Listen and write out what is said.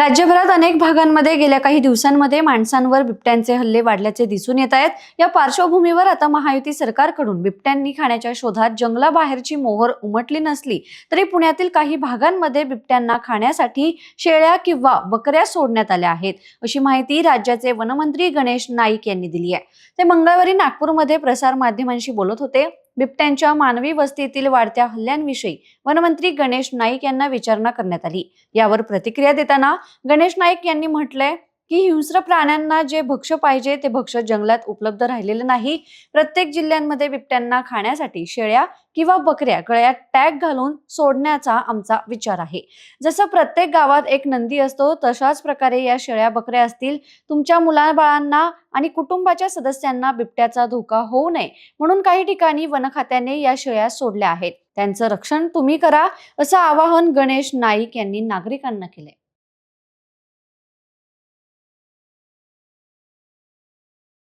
राज्यभरात अनेक भागांमध्ये गेल्या काही दिवसांमध्ये माणसांवर बिबट्यांचे हल्ले वाढल्याचे दिसून येत आहेत. या पार्श्वभूमीवर आता महायुती सरकारकडून बिबट्यांनी खाण्याच्या शोधात जंगलाबाहेरची मोहर उमटली नसली तरी पुण्यातील काही भागांमध्ये बिबट्यांना खाण्यासाठी शेळ्या किंवा बकऱ्या सोडण्यात आल्या आहेत अशी माहिती राज्याचे वनमंत्री गणेश नाईक यांनी दिली आहे. ते मंगळवारी नागपूरमध्ये प्रसार माध्यमांशी बोलत होते. बिबट्यांच्या मानवी वस्तीतील वाढत्या हल्ल्यांविषयी वनमंत्री गणेश नाईक यांना विचारणा करण्यात आली. यावर प्रतिक्रिया देताना गणेश नाईक यांनी म्हटलंय की हिंस्र प्राण्यांना जे भक्ष पाहिजे ते भक्ष जंगलात उपलब्ध राहिलेलं नाही. प्रत्येक जिल्ह्यांमध्ये बिबट्यांना खाण्यासाठी शेळ्या किंवा बकऱ्या गळ्यात टॅग घालून सोडण्याचा आमचा विचार आहे. जसं प्रत्येक गावात एक नंदी असतो तशाच प्रकारे या शेळ्या बकऱ्या असतील. तुमच्या मुलाबाळांना आणि कुटुंबाच्या सदस्यांना बिबट्याचा धोका होऊ नये. म्हणून काही ठिकाणी वनखात्याने या शेळ्या सोडल्या आहेत. त्यांचं रक्षण तुम्ही करा असं आवाहन गणेश नाईक यांनी नागरिकांना केलंय.